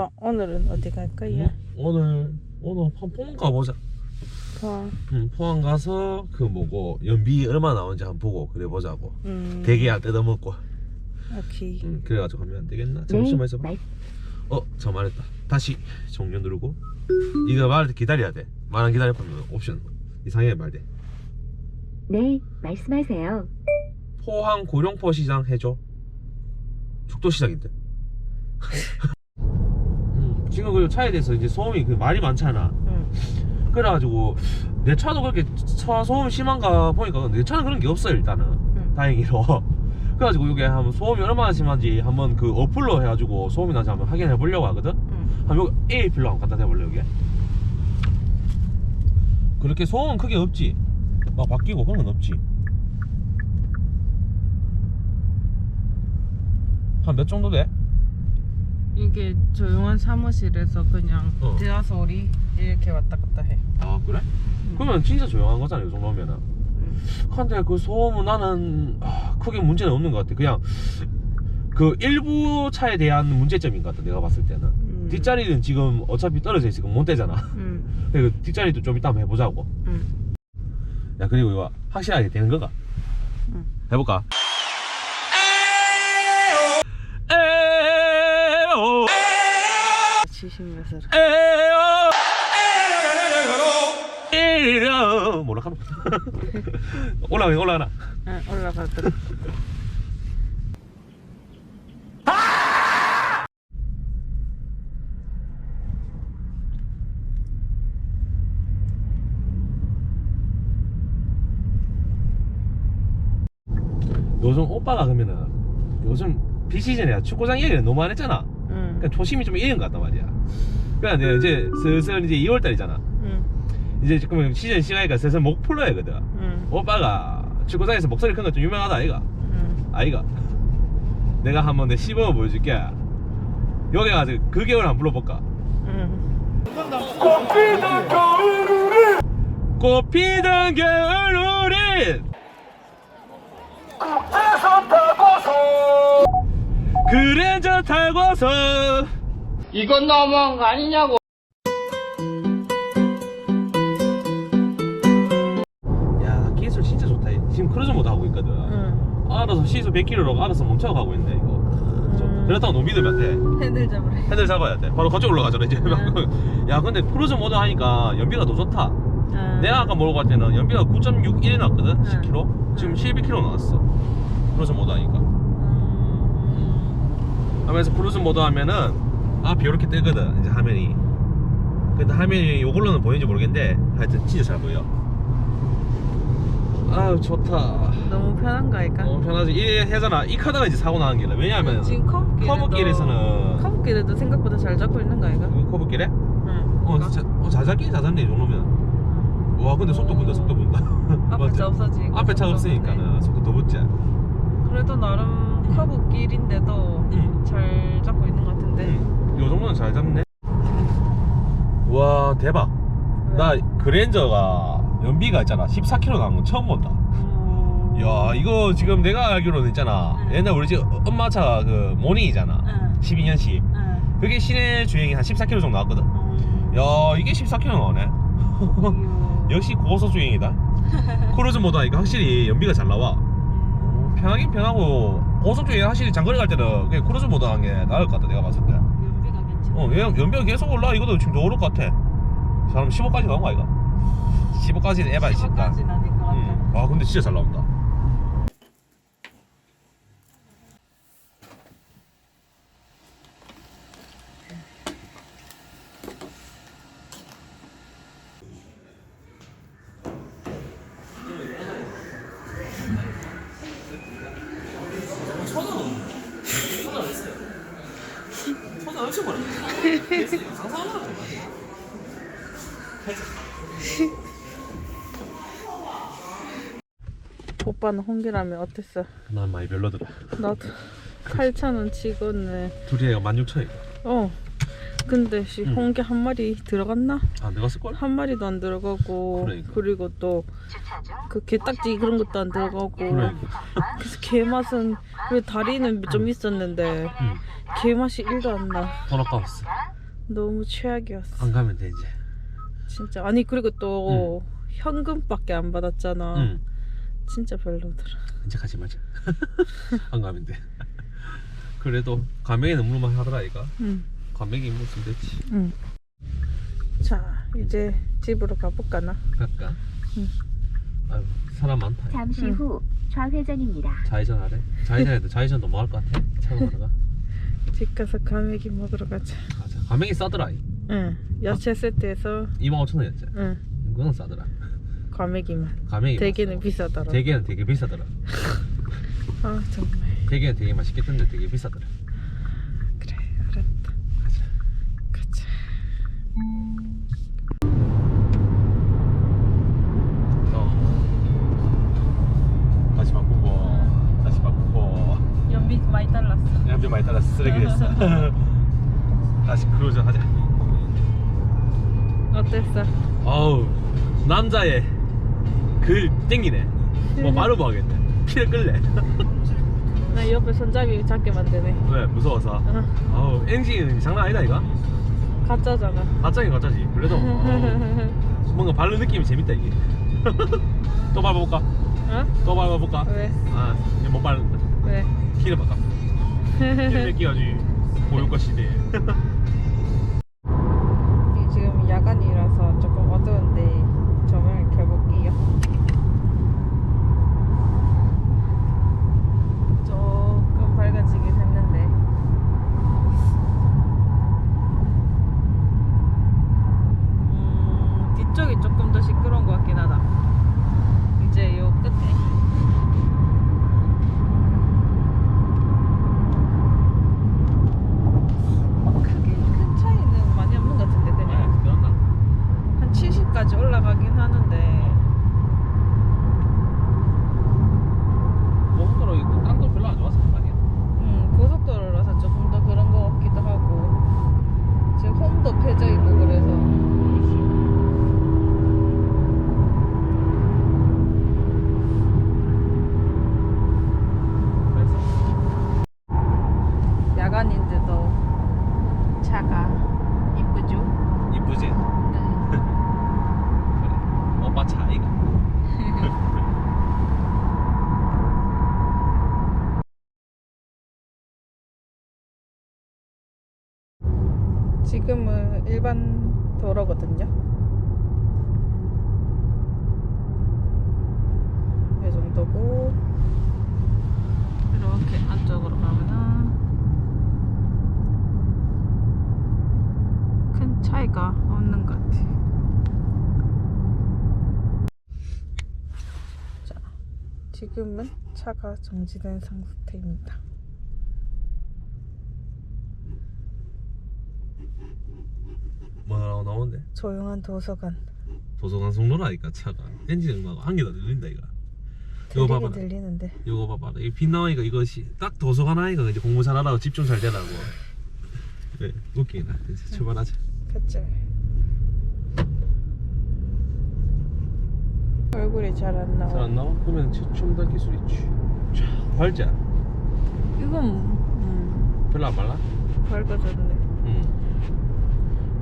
아빠 오늘은 어디 갈 거야? 오늘 오늘 한 포항 가보자. 포항. 응, 포항 가서 그 뭐고 연비 얼마 나오는지 한번 보고 그래 보자고. 음. 대게야 뜯어먹고. 오케이. 응, 그래가지고 하면 안 되겠나? 잠시만 있어봐. 말- 어, 저 말했다. 다시 종료 누르고. 이거 말할 때 기다려야 돼. 말 안 기다려 보면 옵션 이상해 말 돼. 네, 말씀하세요. 포항 고령포 시장 해줘. 죽도 시장인데. 음, 지금 그 차에 대해서 이제 소음이 그 말이 많잖아. 응. 그래가지고 내 차도 그렇게 차 소음 심한가 보니까 내 차는 그런 게 없어요 일단은 응. 다행히로 그래가지고 이게 한번 소음이 얼마나 심한지 한번 그 어플로 해가지고 소음이 나지 한번 확인해 보려고 하거든 응. 한번 여기 AP로 한번 갖다 대볼래 여기 그렇게 소음은 크게 없지 막 바뀌고 그런 건 없지 한 몇 정도 돼? 이게 조용한 사무실에서 그냥 어. 대화 소리 이렇게 왔다 갔다 해. 아 그래? 그러면 진짜 조용한 거잖아 이 정도면은 응. 근데 그 소음은 나는 아, 크게 문제는 없는 것 같아. 그냥 그 일부 차에 대한 문제점인 것 같아. 내가 봤을 때는 음. 뒷자리는 지금 어차피 떨어져 있으니까 못 되잖아. 응. 그리고 뒷자리도 좀 이따 한번 해보자고. 응. 야 그리고 이거 확실하게 되는 거가? 응. 해볼까? 지심면서. 에오 에오 뭐라 하노? 올라가나 올라가나? 응. 올라가더라. 요즘 오빠가 그러면은 요즘 비시즌이야 축구장 얘기를 너무 안 했잖아. 응. 그러니까 초심이 좀 잃은 것 같단 말이야. 그러니까 내가 이제 슬슬 이제 2월 달이잖아. 응. 이제 지금 시즌 시간이니까 슬슬 목 풀어야 거든. 응. 오빠가 축구장에서 목소리 큰 거 좀 유명하다 아이가. 응. 아이가. 내가 한번 내 시범을 보여줄게. 여기 가서 그 겨울 한번 불러볼까? 응. 꽃피던 겨울 우린 그랜저 타고서 이건 너무한 거 아니냐고. 야 기술 진짜 좋다 지금 크루즈 모드 하고 있거든 응. 알아서 시속 100km로 알아서 멈춰 가고 있네 이거 음. 그렇다고 너무 믿으면 안돼 핸들 잡으래. 핸들 잡아야 돼 바로 거쪽 올라가잖아 이제 응. 야 근데 크루즈 모드 하니까 연비가 더 좋다 응. 내가 아까 몰고 갈 때는 연비가 9.61 나왔거든 응. 10km 지금 12km 나왔어 크루즈 모드 하니까 음. 하면서 크루즈 모드 하면은 앞이 이렇게 뜨거든 이제 화면이 근데 화면이 이걸로는 보이는지 모르겠는데 하여튼 진짜 잘 보여 아유 좋다 너무 편한가 아이가? 너무 편하지 이 해잖아 이 카드가 이제 사고 나는 길이야 왜냐하면 지금 커브길에도 커브길에서는 커브길에도 생각보다 잘 잡고 있는 거 아이가? 커브길에? 응. 어 진짜 어, 잘 잡긴 잘 잡네 이 정도면 와 근데 속도 본다 속도 본다 앞에? 차 없어지니까 앞에 차 속도 없으니까는 속도 더 붙지. 그래도 나름 커브 길인데도 응. 잘 잡고 있는 것 같은데 응. 요 정도는 잘 잡네 와 대박 나 그랜저가 연비가 있잖아 14km 나온 건 처음 본다 오. 야 이거 지금 내가 알기로는 있잖아 응. 옛날 우리 집 엄마 차가 그 모닝이잖아 응. 12년식 응. 그게 시내 주행이 한 14km 정도 나왔거든 음. 야 이게 14km 나오네. 역시 고속 주행이다 크루즈 모드 하니까 확실히 연비가 잘 나와 음. 편하긴 편하고 고속 주행 확실히 장거리 갈 때는 그냥 크루즈 모드 하는 게 나을 것 같다 내가 봤을 때. 연비가 괜찮아. 어, 얘 연비가 계속 올라? 이것도 지금 더 오를 것 같아. 사람 15까지 가는 거 아이가? 15까지는 에바 있을까 15까지는 아닐 것 같아. 음. 아 근데 진짜 잘 나온다 오빠는 홍기라면 어땠어? 난 많이 별로더라 나도 8,000원 치고는 둘이 16,000원 어 근데 씨 응. 홍게 한 마리 들어갔나? 안 들어갔을걸? 한 마리도 안 들어가고 그러니까. 그리고 또 그 게딱지 그런 것도 안 들어가고 그러니까 그래서 게 맛은 그 다리는 좀 있었는데 응. 게 맛이 1도 안 나. 돈 아까웠어 너무 최악이었어. 안 가면 돼 이제 진짜 아니 그리고 또 현금밖에 안 받았잖아. 응 진짜 별로더라. 이제 가지 말자 안 가면 돼 그래도 과메기는 물만 하더라 이가 응. 과메기 무슨 됐지 응. 자 이제 집으로 가볼까나. 갈까? 응. 아유 사람 많다 잠시 응. 후 좌회전입니다. 좌회전 하래 좌회전해도 좌회전 넘어갈 것 같아 차가 가다가 집 가서 과메기 먹으러 가자. 과메기 싸더라 응. 야채 세트에서 25,000원이었지 응. 이거는 싸더라 과메기만. 과메기 대게는 맛있어. 비싸더라. 대게는 되게 비싸더라 아 정말. 대게는 되게 맛있겠던데 되게 비싸더라 남자의 그 땡기네 뭐 말을 뭐 하겠네 피를 끌래 나 옆에 손잡이 잡게 만드네. 왜 무서워서 어, 아우 엔진 장난 아니다 이거 가짜잖아. 가짜긴 가짜지 그래도 어우, 뭔가 밟는 느낌이 재밌다 이게 또 밟아볼까? 어? 또 밟아볼까? 왜? 아 이제 못 밟는다 왜? 키를 바꿔 키를 끼워야지 고유가 시대 이 지금 야간이라서 조금 어두운데 조명을 켜볼게요. 조금 밝아지긴 했는데 음, 뒤쪽이 조금 더 시끄러운 것 같긴 하다. 이제 요 끝에 크게 큰 차이는 많이 없는 것 같은데 그냥. 네, 한 70까지 올라가긴 하는데 고속도로 이거 딴거 별로 안 좋아서 그런 거 아니야? 음, 고속도로라서 조금 더 그런 것 같기도 하고 지금 홈도 펴져 있고 그래서 그래서 야간인데도 차가 이쁘죠? 이쁘지? 그래 오빠 차이가 지금은 일반 도로거든요 이 정도고 이렇게 안쪽으로 가면은 큰 차이가 없는 것 같아. 자, 지금은 차가 정지된 상태입니다. 뭐라고 나오는데? 조용한 도서관. 도서관 속로라니까 차가 엔진 음악 한 개도 들린다 이거 이거 봐봐라 들리는데. 이거 봐봐라 이빛 나오니까 이것이 딱 도서관 하니까 이제 공부 잘하라고 집중 잘 되라고 네 웃기나 이제 출발하자 그치. 얼굴이 잘안 나와. 잘안 나와? 그러면 춤달 기술 있지 쫙 발자 이건 음, 별로 안 발라? 밝아졌네.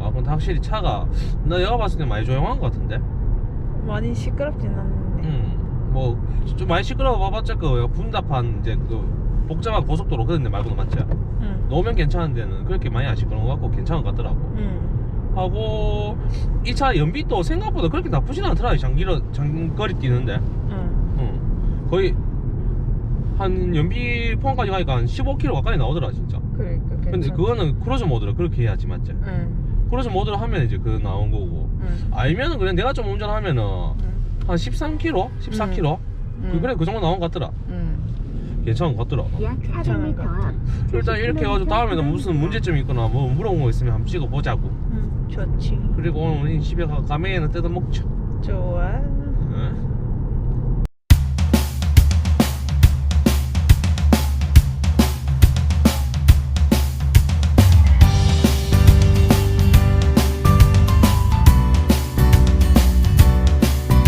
응. 아 근데 확실히 차가 나 내가 봤을 때 많이 조용한 것 같은데 많이 시끄럽진 않네. 응뭐좀 많이 시끄러워 봐봤자 그 분답한 이제 그 복잡한 고속도로 그런 데 말고는 맞지? 응. 노면 괜찮은 데는 그렇게 많이 안 시끄러운 것 같고 괜찮은 것 같더라고 응. 하고 이 차 연비도 생각보다 그렇게 나쁘진 않더라 이 장기로 장거리 뛰는데 응. 응. 거의 한 연비 포함까지 가니까 한 15km 가까이 나오더라 진짜 그러니까. 근데 그거는 크루즈 모드로 그렇게 해야지 맞지? 응. 크루즈 모드로 하면 이제 그 나온 거고 응. 알면은 그냥 내가 좀 운전하면은 응. 한 13km? 14km? 응. 그 그래 그 정도 나온 것 같더라 응. 괜찮은 것 같더라 약 괜찮은 것 400m 앞. 일단 이렇게 해가지고 다음에는 무슨 문제점이 있거나 뭐 물어본 거 있으면 한번 찍어보자고 응. 좋지. 그리고 오늘 우리 집에 가 가면은 뜯어먹자 좋아.